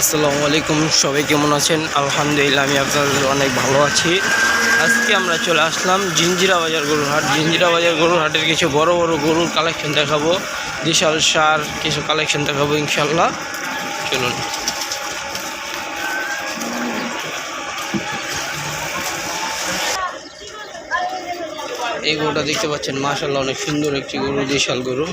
আসসালামু আলাইকুম, সবাই কেমন আছেন? আলহামদুলিল্লাহ, আমি আপনাদের অনেক ভালো আছি। আজকে আমরা চলে আসলাম জিঞ্জিরা বাজার গরুর হাট। জিঞ্জিরা বাজার গরুর হাটের কিছু বড় বড় গরুর কালেকশন দেখাবো। বিশাল সার কিছু কালেকশন দেখাবো ইনশাল্লাহ চলুন। এই গরুটা দেখতে পাচ্ছেন মাশাল্লাহ অনেক সুন্দর একটি গরু বিশাল গরু।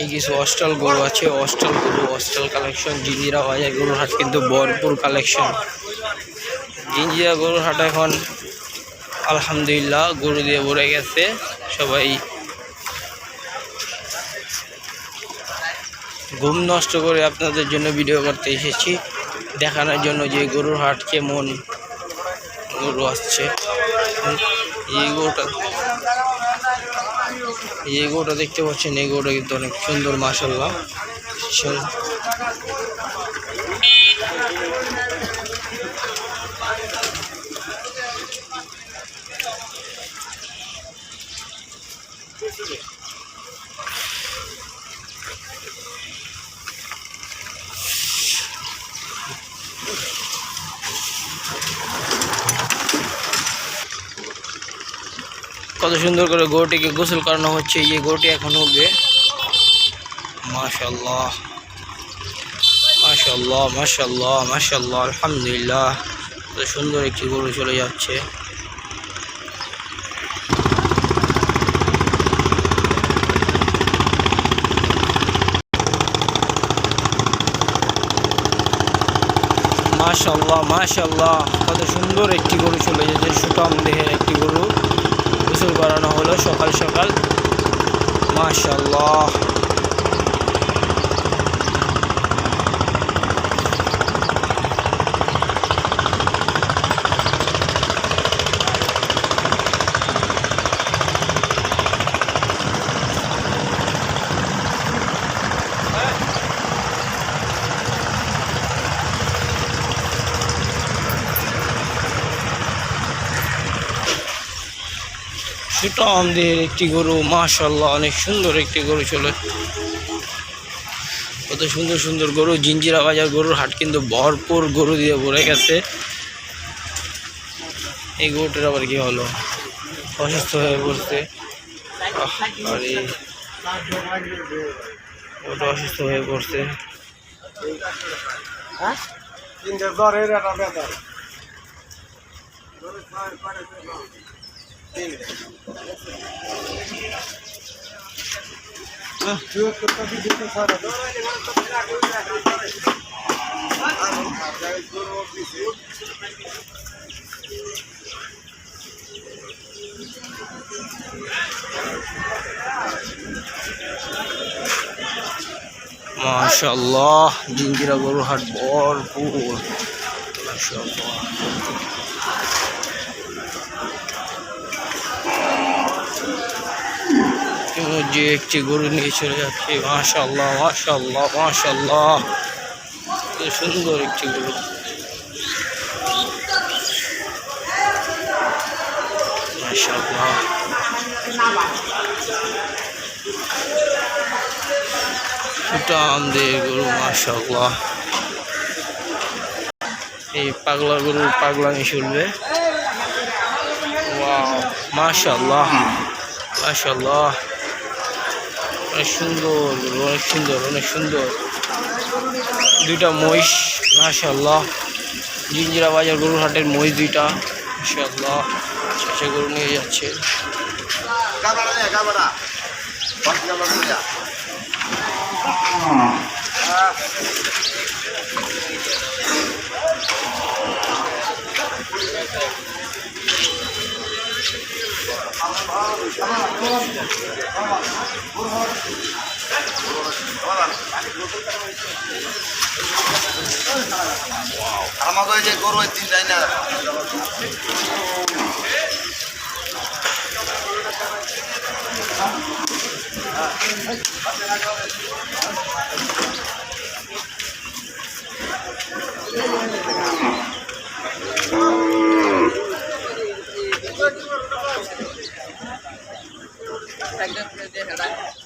এই কিছু অস্টাল গরু আছে অস্টাল গরু অস্টাল কালেকশন জিঞ্জিরা বাজার গরুর হাট কিন্তু ভরপুর কালেকশন জিঞ্জিরা গরুর হাট এখন আলহামদুলিল্লাহ গরু দিয়ে ভরে গেছে, সবাই ঘুম নষ্ট করে আপনাদের জন্য ভিডিও করতে এসেছি। দেখানোর জন্য যে গরুর হাট কেমন গরু আসছে। এই গরুটা এই গরুটা দেখতে পাচ্ছেন এই গরুটা কিন্তু অনেক সুন্দর মাসাল্লাহ কত সুন্দর করে গরুটিকে গোসল করানো হচ্ছে, এই গরুটি এখন উঠবে। মাশাল্লাহ মাশাল্লাহ মাশাল্লাহ মাশাল্লাহ আলহামদুলিল্লাহ। কত সুন্দর একটি গরু চলে যাচ্ছে। মাশাল্লাহ মাশাল্লাহ কত সুন্দর একটি গরু চলে যাচ্ছে সুটাম দেহের একটি গরু। গোসল করানো হলো সকাল সকাল। মাশাল্লাহ দেহের একটি গরু মাশাল্লাহ অনেক সুন্দর একটি গরু চলে কত সুন্দর সুন্দর গরু, জিঞ্জিরা বাজার গরুর হাট কিন্তু ভরপুর গরু দিয়ে ভরে গেছে। এই গরুটার আবার কি হলো? অসুস্থ হয়ে পড়ছে। অসুস্থ হয়ে পড়ছে। মাশাল্লাহ জিঞ্জিরা গরুর হাট ভরপুর। মাশাল্লাহ যে একটি গরু নিয়ে চলে যাচ্ছে। মাশাল্লাহ মাশাল্লাহ মাশাল্লাহ সুন্দর একটি গরু। সুটাম দিয়ে গরু মাশাল্লাহ এই পাগলা গরু পাগলামি শুনবে? ওয়াও মাশাল্লাহ মাশাল্লাহ অনেক সুন্দর অনেক সুন্দর অনেক সুন্দর। দুইটা মহিষ মাশাল্লাহ জিঞ্জিরা বাজার গরুর হাটের মহিষ দুইটা মাশাল্লাহ শেষে গরু নিয়ে যাচ্ছে। কাবাড়া নিয়ে আমাকে যে গরু তিন যাই না Thank you. Đây.